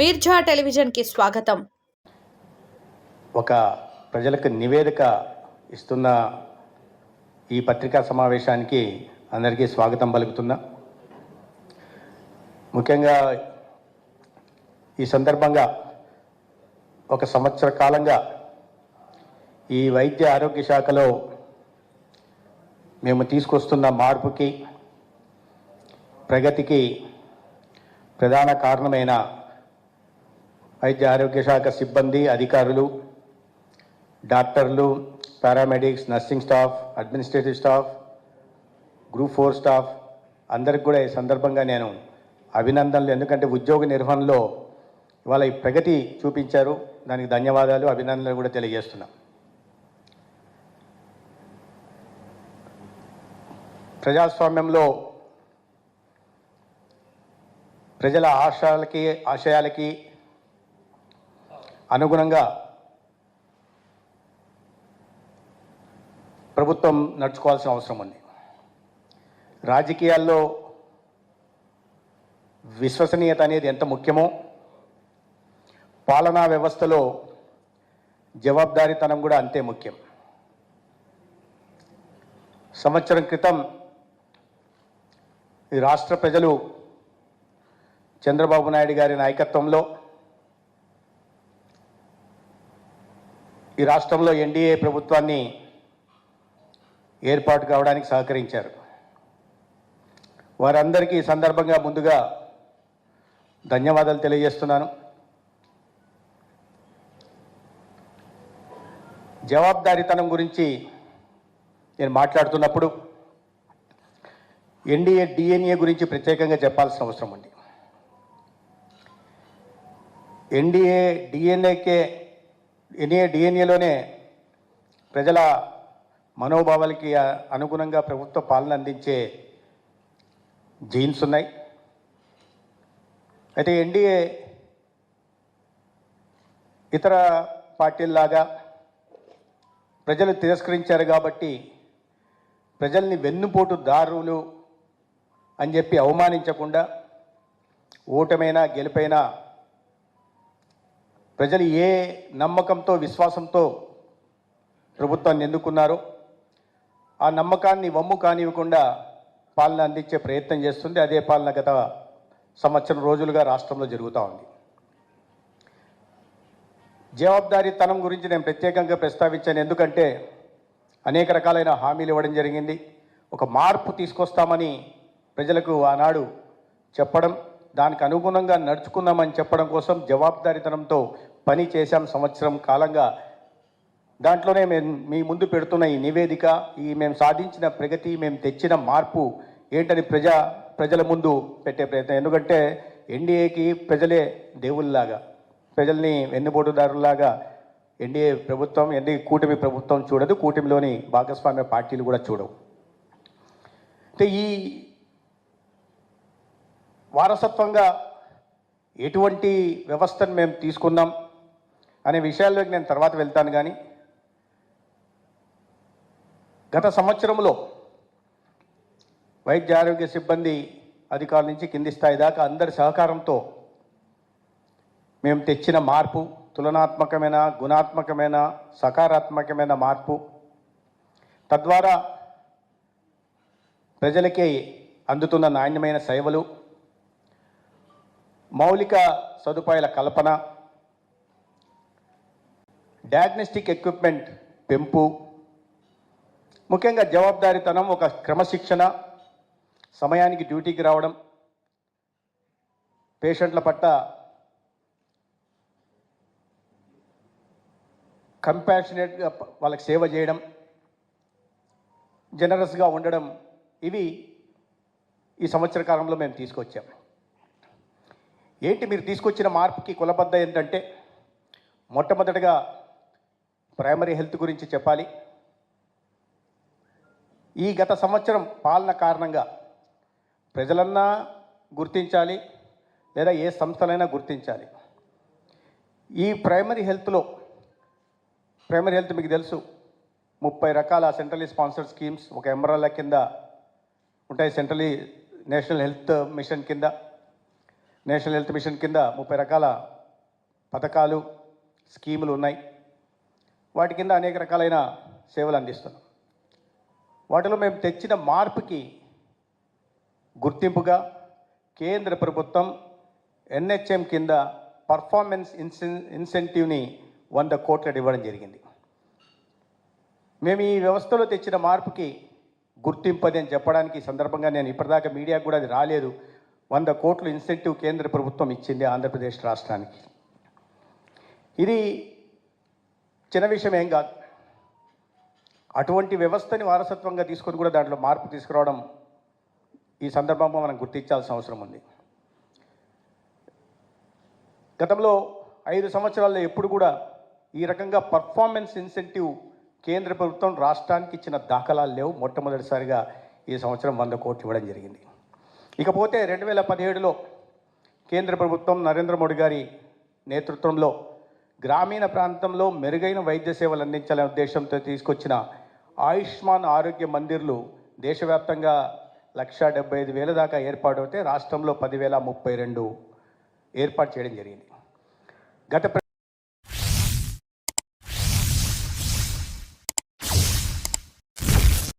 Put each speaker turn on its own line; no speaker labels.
మీర్జా టెలివిజన్కి స్వాగతం.
ఒక ప్రజలకు నివేదిక ఇస్తున్న ఈ పత్రికా సమావేశానికి అందరికీ స్వాగతం పలుకుతున్నా. ముఖ్యంగా ఈ సందర్భంగా ఒక సంవత్సర కాలంగా ఈ వైద్య ఆరోగ్య శాఖలో మేము తీసుకొస్తున్న మార్పుకి ప్రగతికి ప్రధాన కారణమైన వైద్య ఆరోగ్య శాఖ సిబ్బంది అధికారులు డాక్టర్లు paramedics nursing staff administrative staff group four staff అందరికి కూడా ఈ సందర్భంగా నేను అభినందనలు. ఎందుకంటే ఉద్యోగ నిర్వహణలో ఇవాళ ఈ ప్రగతి చూపించారు. దానికి ధన్యవాదాలు అభినందనలు కూడా తెలియజేస్తున్నాను ప్రజాస్వామ్యంలో ప్రజల ఆశయాలకి ఆశయాలకి అనుగుణంగా ప్రభుత్వం నడుచుకోవాల్సిన అవసరం ఉంది. రాజకీయాల్లో విశ్వసనీయత అనేది ఎంత ముఖ్యమో పాలనా వ్యవస్థలో జవాబుదారీతనం కూడా అంతే ముఖ్యం. సంవత్సరం క్రితం ఈ రాష్ట్ర ప్రజలు చంద్రబాబు నాయుడు గారి నాయకత్వంలో ఈ రాష్ట్రంలో ఎన్డీఏ ప్రభుత్వాన్ని ఏర్పాటు కావడానికి సహకరించారు. వారందరికీ ఈ సందర్భంగా ముందుగా ధన్యవాదాలు తెలియజేస్తున్నాను. జవాబుదారీతనం గురించి నేను మాట్లాడుతున్నప్పుడు ఎన్డీఏ డిఎన్ఏ గురించి ప్రత్యేకంగా చెప్పాల్సిన అవసరం ఉంది. ఎన్డీఏ డిఎన్ఏకే ఎన్ఏ డిఎన్ఏలోనే ప్రజల మనోభావాలకి అనుగుణంగా ప్రభుత్వ పాలన అందించే జీన్స్ ఉన్నాయి. అయితే ఎన్డీఏ ఇతర పార్టీల్లాగా ప్రజలు తిరస్కరించారు కాబట్టి ప్రజల్ని వెన్నుపోటు దారులు అని చెప్పి అవమానించకుండా ఓటమైనా గెలుపైనా ప్రజలు ఏ నమ్మకంతో విశ్వాసంతో ప్రభుత్వాన్ని ఎన్నుకున్నారో ఆ నమ్మకాన్ని వమ్ము కానివ్వకుండా పాలన అందించే ప్రయత్నం చేస్తుంది. అదే పాలన గత సంవత్సరం రోజులుగా రాష్ట్రంలో జరుగుతూ ఉంది. జవాబుదారీతనం గురించి నేను ప్రత్యేకంగా ప్రస్తావించాను. ఎందుకంటే అనేక రకాలైన హామీలు ఇవ్వడం జరిగింది. ఒక మార్పు తీసుకొస్తామని ప్రజలకు ఆనాడు చెప్పడం దానికి అనుగుణంగా నడుచుకుందామని చెప్పడం కోసం జవాబుదారీతనంతో పని చేశాం సంవత్సరం కాలంగా. దాంట్లోనే మేము మీ ముందు పెడుతున్న ఈ నివేదిక ఈ మేము సాధించిన ప్రగతి మేము తెచ్చిన మార్పు ఏంటని ప్రజా ప్రజల ముందు పెట్టే ప్రయత్నం. ఎందుకంటే ఎన్డీఏకి ప్రజలే దేవుళ్ళలాగా ప్రజల్ని వెన్నుబోటుదారులాగా ఎన్డీఏ ప్రభుత్వం ఎన్డీఏ కూటమి ప్రభుత్వం చూడదు కూటమిలోని భాగస్వామ్య పార్టీలు కూడా చూడవు. అంటే ఈ వారసత్వంగా ఎటువంటి వ్యవస్థను మేము తీసుకున్నాం అనే విషయాల్లోకి నేను తర్వాత వెళ్తాను కానీ గత సంవత్సరంలో వైద్య ఆరోగ్య సిబ్బంది అధికారుల నుంచి కింది స్థాయి దాకా అందరి సహకారంతో మేము తెచ్చిన మార్పు తులనాత్మకమైన గుణాత్మకమైన సకారాత్మకమైన మార్పు. తద్వారా ప్రజలకి అందుతున్న నాణ్యమైన సేవలు మౌలిక సదుపాయాల కల్పన డయాగ్నోస్టిక్ ఎక్విప్మెంట్ పెంపు ముఖ్యంగా జవాబుదారీతనం ఒక క్రమశిక్షణ సమయానికి డ్యూటీకి రావడం పేషెంట్ల పట్ల కంపాషనేట్గా వాళ్ళకి సేవ చేయడం జనరస్గా ఉండడం ఇవి ఈ సంవత్సర కాలంలో మేము తీసుకొచ్చాం. ఏంటి మీరు తీసుకొచ్చిన మార్పుకి కులబద్ద ఏంటంటే మొట్టమొదటిగా ప్రైమరీ హెల్త్ గురించి చెప్పాలి. ఈ గత సంవత్సరం పాలన కారణంగా ప్రజలన్నా గుర్తించాలి లేదా ఏ సంస్థలైనా గుర్తించాలి. ఈ ప్రైమరీ హెల్త్లో ప్రైమరీ హెల్త్ మీకు తెలుసు ముప్పై రకాల సెంట్రలీ స్పాన్సర్డ్ స్కీమ్స్ ఒక ఎంబ్రాల కింద ఉంటాయి సెంట్రలీ నేషనల్ హెల్త్ మిషన్ కింద. నేషనల్ హెల్త్ మిషన్ కింద ముప్పై రకాల పథకాలు స్కీములు ఉన్నాయి. వాటి కింద అనేక రకాలైన సేవలు అందిస్తున్నాం. వాటిలో మేము తెచ్చిన మార్పుకి గుర్తింపుగా కేంద్ర ప్రభుత్వం ఎన్హెచ్ఎం కింద పర్ఫార్మెన్స్ ఇన్సెన్ ఇన్సెంటివ్ని వంద కోట్ల ఇవ్వడం జరిగింది. మేము ఈ వ్యవస్థలో తెచ్చిన మార్పుకి గుర్తింపు అని చెప్పడానికి సందర్భంగా నేను ఇప్పటిదాకా మీడియాకు కూడా అది రాలేదు. వంద కోట్లు ఇన్సెంటివ్ కేంద్ర ప్రభుత్వం ఇచ్చింది ఆంధ్రప్రదేశ్ రాష్ట్రానికి. ఇది చిన్న విషయం ఏం కాదు. అటువంటి వ్యవస్థని వారసత్వంగా తీసుకొని కూడా దాంట్లో మార్పు తీసుకురావడం ఈ సందర్భంగా మనం గుర్తించాల్సిన అవసరం ఉంది. గతంలో ఐదు సంవత్సరాల్లో ఎప్పుడు కూడా ఈ రకంగా పర్ఫార్మెన్స్ ఇన్సెంటివ్ కేంద్ర ప్రభుత్వం రాష్ట్రానికి ఇచ్చిన దాఖలాలు లేవు. మొట్టమొదటిసారిగా ఈ సంవత్సరం వంద కోట్లు ఇవ్వడం జరిగింది. ఇకపోతే రెండు వేల పదిహేడులో కేంద్ర ప్రభుత్వం నరేంద్ర మోడీ గారి నేతృత్వంలో గ్రామీణ ప్రాంతంలో మెరుగైన వైద్య సేవలు అందించాలనే ఉద్దేశంతో తీసుకొచ్చిన ఆయుష్మాన్ ఆరోగ్య మందిర్లు దేశవ్యాప్తంగా లక్షా డెబ్బై ఐదు వేల దాకా ఏర్పాటు అయితే రాష్ట్రంలో పదివేల ముప్పై రెండు ఏర్పాటు చేయడం జరిగింది. గత